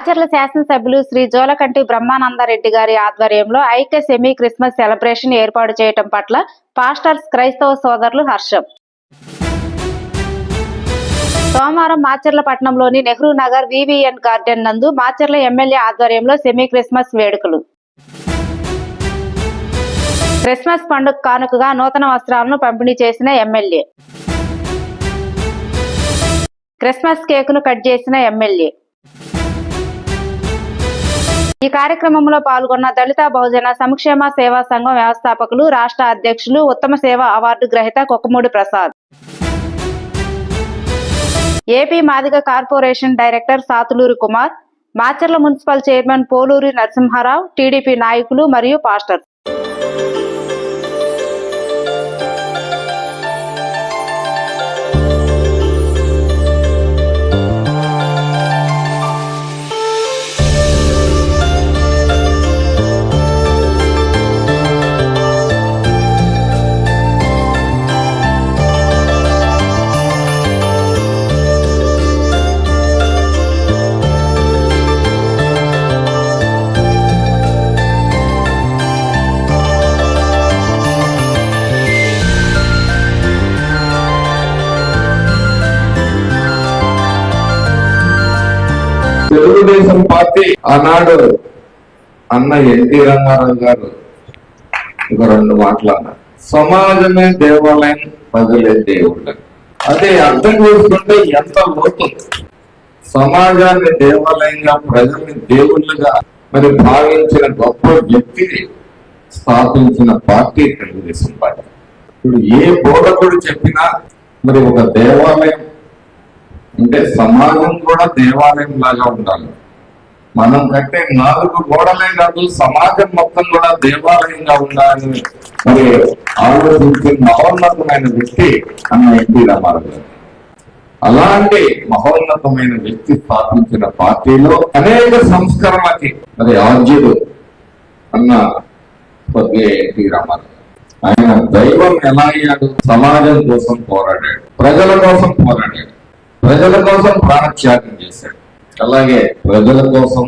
మాచర్ల శాసనసభ్యులు శ్రీ జోలకంటి బ్రహ్మానందరెడ్డి గారి ఆధ్వర్యంలో ఐక్య సెమీ క్రిస్మస్ సెలబ్రేషన్ ఏర్పాటు చేయటం పట్ల పాస్టర్స్ క్రైస్తవ సోదరులు హర్షం. సోమవారం మాచర్ల పట్టణంలోని నెహ్రూ నగర్ వివిఎన్ గార్డెన్ నందు మాచర్ల ఎమ్మెల్యే ఆధ్వర్యంలో సెమీ క్రిస్మస్ వేడుకలు. క్రిస్మస్ పండుగ కానుకగా నూతన వస్త్రాలను పంపిణీ చేసిన ఎమ్మెల్యే. క్రిస్మస్ కేకును కట్ చేసిన ఎమ్మెల్యే. ఈ కార్యక్రమంలో పాల్గొన్న దళిత బహుజన సంక్షేమ సేవా సంఘం వ్యవస్థాపకులు రాష్ట్ర అధ్యక్షులు ఉత్తమ సేవ అవార్డు గ్రహీత Kokkamudi Prasad. AP Madiga corporation director Satuluri Kumar Macherla municipal chairman Poluri Narasimharao TDP నాయకులు మరియు పాస్టర్స్. తెలుగుదేశం పార్టీ ఆనాడు అన్న ఎన్టీ రంగారావు గారు ఒక రెండు మాట్లాడారు సమాజమే దేవాలయం ప్రజలే దేవుళ్ళు. అదే అర్థం చేసుకుంటే ఎంత లోతు సమాజాన్ని దేవాలయంగా ప్రజల్ని దేవుళ్ళుగా మరి భావించిన గొప్ప వ్యక్తిని స్థాపించిన పార్టీ తెలుగుదేశం పార్టీ. ఇప్పుడు ఏ బోధకుడు చెప్పినా మరి ఒక దేవాలయం అంటే సమాజం కూడా దేవాలయం లాగా ఉండాలి. మనం కట్టే నాలుగు గోడలే కాదు సమాజం మొత్తం కూడా దేవాలయంగా ఉండాలని మరి ఆలోచించే మహోన్నతమైన వ్యక్తి అన్న ఎన్టీ రామారావు గారు. అలాంటి మహోన్నతమైన వ్యక్తి స్థాపించిన పార్టీలో అనేక సంస్కరణలకి మరి ఆద్యుడు అన్న స్వర్గీయ ఎన్టీ రామారావు ఆయన దైవం ఎలా అయ్యాడు? సమాజం కోసం పోరాడాడు. ప్రజల కోసం పోరాడాడు. ప్రజల కోసం ప్రాణత్యాగం చేశాడు. అలాగే ప్రజల కోసం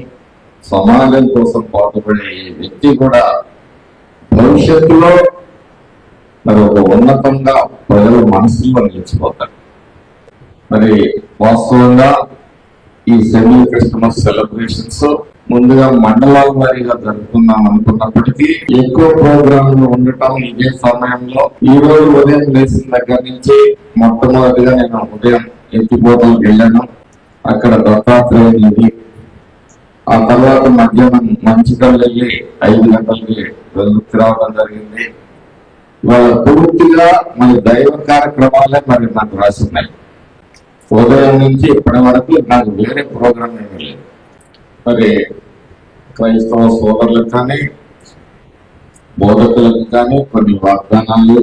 సమాజం కోసం పాటుపడే ఈ వ్యక్తి కూడా భవిష్యత్తులో మరి ఒక ఉన్నతంగా ప్రజల మనసులో నిలిచిపోతాడు. మరి వాస్తవంగా ఈ సెమీ క్రిస్మస్ సెలబ్రేషన్స్ ముందుగా మండలాల వారీగా జరుపుకుందాం అనుకున్నప్పటికీ ఎక్కువ ప్రోగ్రాంలు ఉండటం ఇదే సమయంలో. ఈ రోజు ఉదయం లేచిన దగ్గర నుంచి మొట్టమొదటిగా నేను ఉదయం ఎత్తిపోతలకు వెళ్ళాను. అక్కడ దత్తాత్రేయ నది. ఆ తర్వాత మధ్యాహ్నం మంచికల్ వెళ్ళి ఐదు గంటలకి వెళ్ళి రావడం జరిగింది. వాళ్ళ పూర్తిగా మన దైవ కార్యక్రమాలే మరి నాకు రాసున్నాయి. ఉదయం నుంచి ఇప్పటి వరకు నాకు వేరే ప్రోగ్రామ్ ఏమీ లేదు. మరి క్రైస్తవ సోదరులకు కానీ బోధకులకు కానీ కొన్ని వాగ్దానాలు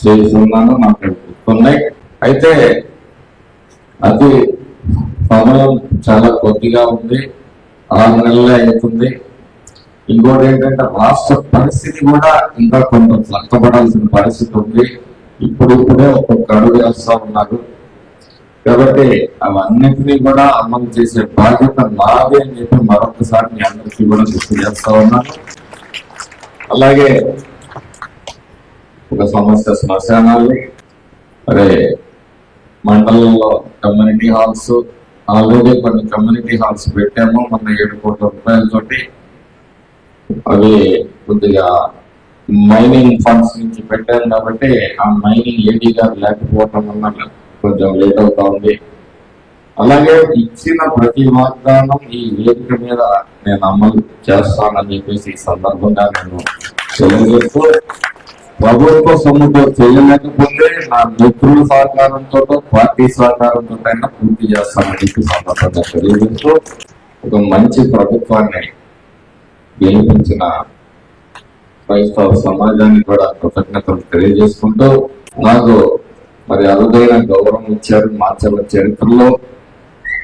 చేస్తున్నాను నాకు గుర్తున్నాయి. అయితే అది సమయం చాలా కొద్దిగా ఉంది ఆరు నెలలే అవుతుంది. ఇంకోటి ఏంటంటే రాష్ట్ర పరిస్థితి కూడా ఇంకా కొంత చక్కబడాల్సిన పరిస్థితి ఉంది. ఇప్పుడు ఇప్పుడే ఒక్కొక్క అడుగు వేస్తూ ఉన్నారు. కాబట్టి అవన్నిటినీ కూడా అమలు చేసే బాధ్యత నాదే అని చెప్పి మరొకసారి మీ అందరికీ కూడా గుర్తు చేస్తా ఉన్నాను. అలాగే ఒక సమస్య శ్మశానాలు అదే మండలంలో కమ్యూనిటీ హాల్స్ ఆల్రెడీ కొన్ని కమ్యూనిటీ హాల్స్ పెట్టాము. మొన్న ఏడు కోట్ల రూపాయలతోటి. అవి కొద్దిగా మైనింగ్ ఫండ్స్ నుంచి పెట్టాను కాబట్టి ఆ మైనింగ్ ఏడీ గారు లేకపోవడం వల్ల కొంచెం లేట్ అవుతా ఉంది. అలాగే ఇచ్చిన ప్రతి వాగ్దానం ఈ వేదిక మీద నేను అమలు చేస్తానని చెప్పేసి ఈ సందర్భంగా నేను తెలియజేస్తూ ప్రభుత్వ సొమ్ముతో చేయలేకపోతే నా మిత్రుల సహకారంతో పార్టీ సహకారంతో అయినా పూర్తి చేస్తానని సందర్భంగా తెలియజేస్తూ ఒక మంచి ప్రభుత్వాన్ని గెలిపించిన క్రైస్తవ సమాజానికి కూడా కృతజ్ఞతలు తెలియజేసుకుంటూ నాకు మరి అరుదైన గౌరవం ఇచ్చారు. మార్చల చరిత్రలో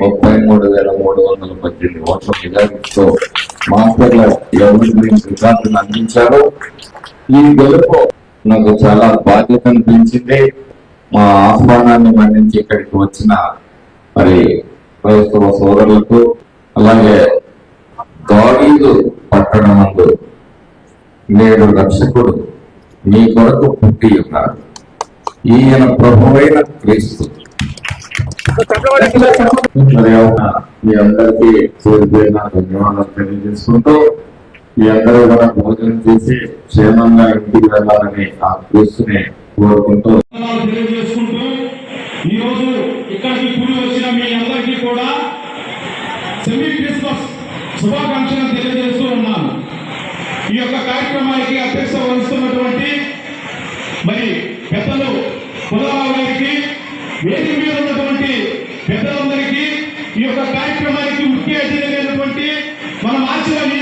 ముప్పై మూడు వేల మూడు వందల పద్దెనిమిది ఓట్ల మెజారిటీతో మాస్టర్ల ఎవరి గురించి రికార్డును అందించారు. ఈ గెలుపు నాకు చాలా బాధ్యత అనిపించింది. మా ఆహ్వానాన్ని మన్నించి ఇక్కడికి వచ్చిన మరి క్రైస్తవ సోదరులకు అలాగే దావీదు పట్టణమందు నేడు రక్షకుడు మీ కొరకు పుట్టి ఉన్నాడు ఈయన ప్రభువైన క్రీస్తు. మీ అందరికీ చేరిపోయిన ధన్యవాదాలు తెలియజేసుకుంటూ మీ అందరూ కూడా భోజనం చేసి క్షేమంగా ఇంటికి వెళ్ళాలని ఆ క్రీస్తుని కోరుకుంటూ ఈరోజు ఇక్కడికి కూడి వచ్చిన మీ అందరికీ కూడా సెమీ క్రిస్మస్ శుభాకాంక్షలు తెలియజేస్తూ ఉన్నాను. ఈ యొక్క కార్యక్రమానికి అధ్యక్ష వహిస్తున్నటువంటి మరి పెద్దలు పుల్లారావు గారికి వేదిక మీద ఉన్నటువంటి పెద్దలందరికీ ఈ యొక్క కార్యక్రమానికి ముఖ్య అతిథులైనటువంటి మన ఆచరణ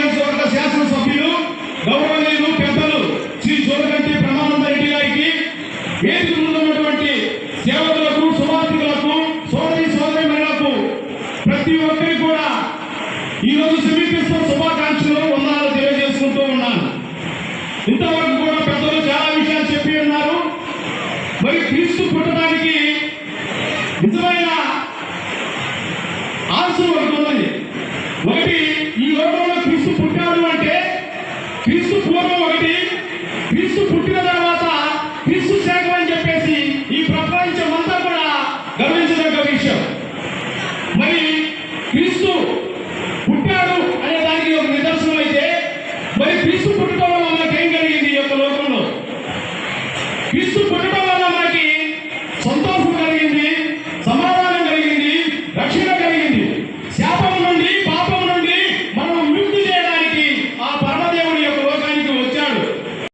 అందరికీ కూడా ఈ రోజు సమీపిస్తున్న శుభాకాంక్షలు ఉన్నారో తెలియజేసుకుంటూ ఉన్నాను. ఇంతవరకు కూడా పెద్దలు చాలా విషయాలు చెప్పి ఉన్నారు. మరి క్రీస్తు పుట్టడానికి నిజమైన ఆన్సర్ ఒకటి ఉన్నది ఒకటి ఈ లోకంలో క్రీస్తు పుట్టాడు అంటే క్రీస్తు పూర్వం ఒకటి క్రీస్తు పుట్టిన తర్వాత క్రీస్తు శాఖ అని చెప్పేసి ఈ ప్రపంచం అంతా కూడా గమనించదగ్గ విషయం. క్రీస్తు పుట్టాడు అనే దానికి ఒక నిదర్శనం అయితే మరి క్రీస్తు పుట్టడం వల్ల మనకి కలిగింది ఈ యొక్క లోకంలో? క్రీస్తు పుట్టడం